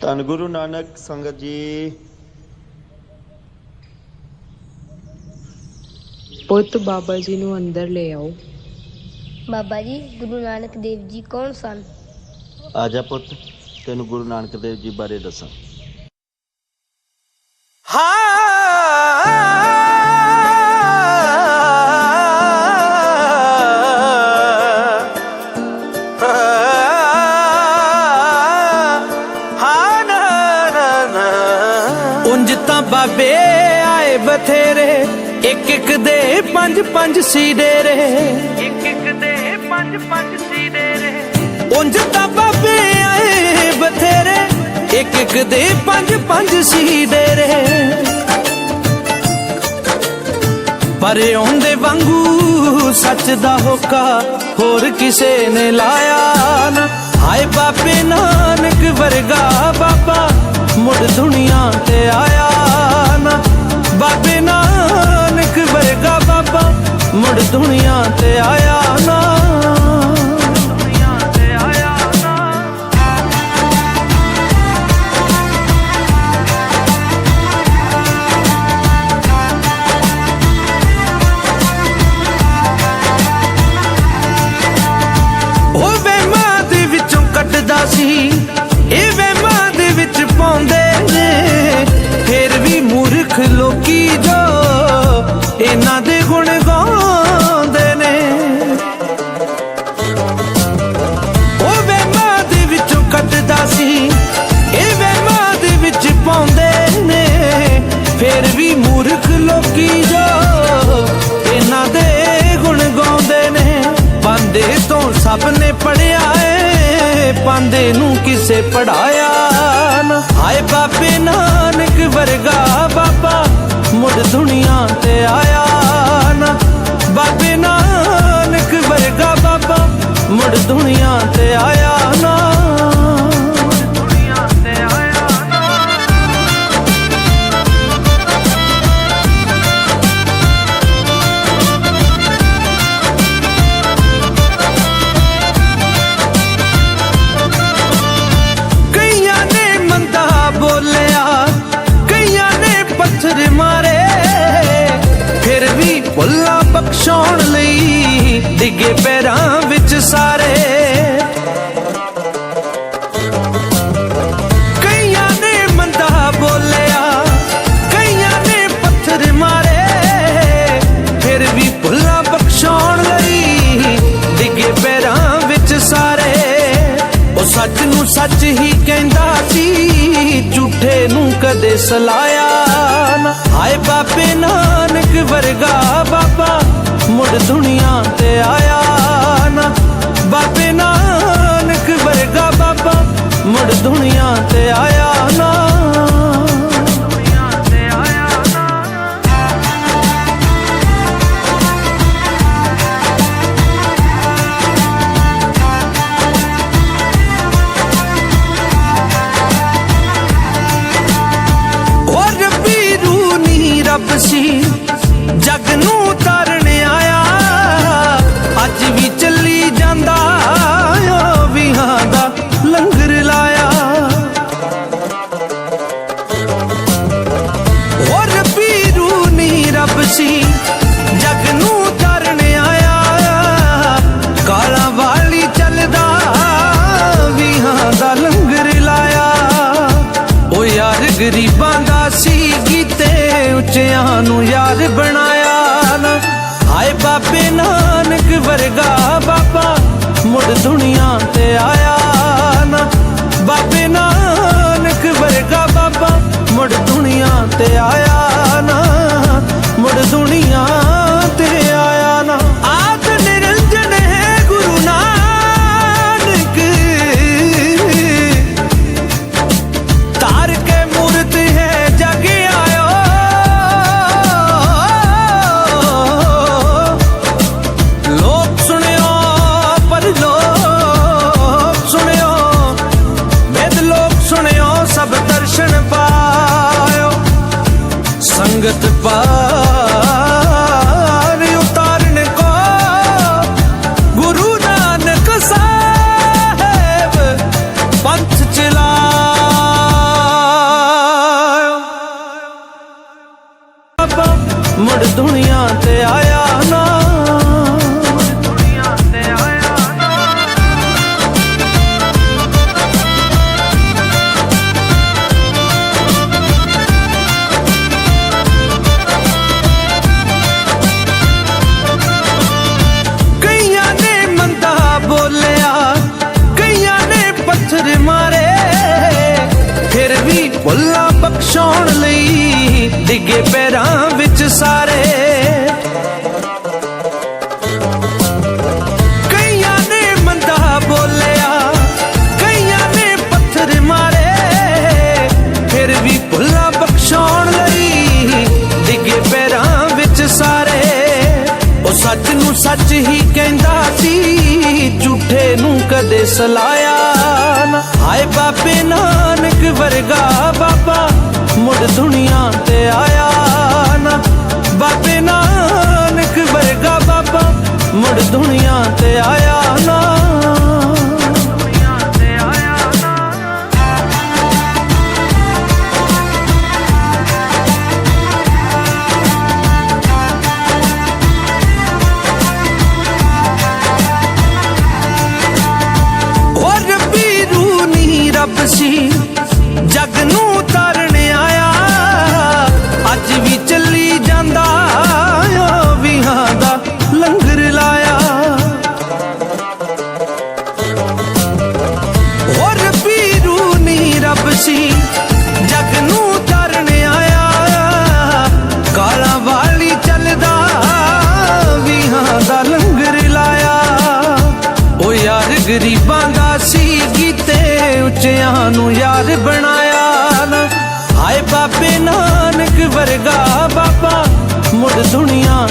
ਧੰਨ ਗੁਰੂ ਨਾਨਕ ਸੰਗਤ ਜੀ। ਪੁੱਤ ਬਾਬਾ ਜੀ ਨੂੰ ਅੰਦਰ ਲੈ ਆਓ। ਬਾਬਾ ਜੀ ਗੁਰੂ ਨਾਨਕ ਦੇਵ ਜੀ ਕੌਣ ਸਨ? ਆ ਜਾ ਪੁੱਤ ਤੈਨੂੰ ਗੁਰੂ ਨਾਨਕ ਦੇਵ ਜੀ ਬਾਰੇ ਦੱਸਾਂ। ਤਾਂ ਬਾਬੇ ਆਏ ਬਥੇਰੇ। ਇੱਕ ਇੱਕ ਦੇ ਪੰਜ ਪੰਜ ਸੀ ਡੇਰੇ ਇੱਕ ਇੱਕ ਦੇ ਪੰਜ ਪੰਜ ਸੀ ਡੇਰੇ ਉਂਝ ਤਾਂ ਬਾਬੇ ਆਏ ਬਥੇਰੇ। ਇੱਕ ਇੱਕ ਦੇ ਪੰਜ ਪੰਜ ਸੀ ਡੇਰੇ ਪਰ ਆਉਂਦੇ ਵਾਂਗੂ ਸੱਚ ਦਾ ਹੋਕਾ ਹੋਰ ਕਿਸੇ ਨੇ ਲਾਇਆ ਨਾ। ਹਾਏ ਬਾਬੇ ਨਾਨਕ ਵਰਗਾ ਬਾਬਾ, ਮੁੜ ਦੁਨੀਆ ਤੇ ਆਇਆ ਨਾ। ਬਾਬੇ ਨਾਨਕ ਵਰਗਾ ਬਾਬਾ, ਮੁੜ ਦੁਨੀਆ ਤੇ ਆਇਆ। ਸਭ ਨੇ ਪੜਿਆ ਏ, ਪਾਂਦੇ ਨੂੰ ਕਿਸੇ ਪੜਾਇਆ ਨਾ। ਹਾਏ ਬਾਬੇ ਨਾਨਕ ਵਰਗਾ ਬਾਬਾ, ਮੁੜ ਦੁਨੀਆ ਤੇ ਆਇਆ। ਭੁੱਲਾ ਬਖਸ਼ਾਉਣ ਲਈ ਡਿੱਗੇ ਪੈਰਾਂ ਵਿੱਚ ਸਾਰੇ। ਕਈਆਂ ਨੇ ਮੰਦਾ ਬੋਲਿਆ, ਕਈਆਂ ਨੇ ਪੱਥਰ ਮਾਰੇ। ਫਿਰ ਵੀ ਭੁੱਲਾ ਬਖਸ਼ਾਉਣ ਲਈ ਡਿੱਗੇ ਪੈਰਾਂ ਵਿੱਚ ਸਾਰੇ। ਉਹ ਸੱਚ ਨੂੰ ਸੱਚ ਹੀ ਕਹਿੰਦਾ ਸੀ, ਝੂਠੇ ਨੂੰ ਕਦੇ ਸਲਾਇਆ ਨਾ। ਹਾਏ ਬਾਬੇ ਨਾਨਕ ਵਰਗਾ ਦੁਨੀਆ ਤੇ ਆਇਆ ਨਾ। ਬਾਬੇ ਨਾਨਕ ਵਰਗਾ ਬਾਬਾ ਮੁੜ ਦੁਨੀਆ ਤੇ ਆਇਆ ਨਾ। ਤੇ ਆਇਆ ਨਾ ਉਹ ਨੀ ਰੱਬ ਸੀ, ਜਗ ਨੂੰ ਗਰੀਬਾਂ ਦਾ ਸੀ ਕੀਤੇ ਉੱਚਿਆਂ ਨੂੰ ਯਾਰ ਬਣਾਇਆ ਨਾ। ਹਾਏ ਬਾਬੇ ਨਾਨਕ ਵਰਗਾ ਬਾਬਾ ਮੁੜ ਦੁਨੀਆ ਤੇ ਆਇਆ ਨਾ। ਬਾਬੇ ਨਾਨਕ ਵਰਗਾ ਬਾਬਾ ਮੁੜ ਦੁਨੀਆ ਤੇ ਆਇਆ। ਸੰਗਤ ਪਾਰ ਭੁੱਲਾ ਬਖਸ਼ਾਉਣ ਲਈ ਡਿੱਗੇ ਪੈਰਾਂ ਵਿੱਚ ਸਾਰੇ। ਪੱਥਰ ਮਾਰੇ। ਫਿਰ ਵੀ ਭੁੱਲਾ ਬਖਸ਼ਾਉਣ ਲਈ ਡਿੱਗੇ ਪੈਰਾਂ ਵਿੱਚ ਸਾਰੇ। ਉਹ ਸੱਚ ਨੂੰ ਸੱਚ ਹੀ ਕਹਿੰਦਾ ਸੀ, ਝੂਠੇ ਨੂੰ ਕਦੇ ਸਲਾਹ ਨਾ ਹਾਏ ਬਾਬੇ ਨਾਨਕ ਵਰਗਾ ਬਾਬਾ, ਮੁੜ ਦੁਨੀਆ ਤੇ ਆਇਆ ਨਾ। ਬਾਬੇ ਨਾਨਕ ਵਰਗਾ ਬਾਬਾ, ਮੁੜ ਦੁਨੀਆ ਤੇ ਆਇਆ ਨਾ। ਗਰੀਬਾਂ ਦਾ ਸੀ ਕੀਤੇ ਉੱਚਿਆਂ ਨੂੰ ਯਾਰ ਬਣਾਇਆ ਨਾ। ਹਾਏ ਬਾਬੇ ਨਾਨਕ ਵਰਗਾ ਬਾਬਾ, ਮੁੜ ਦੁਨੀਆ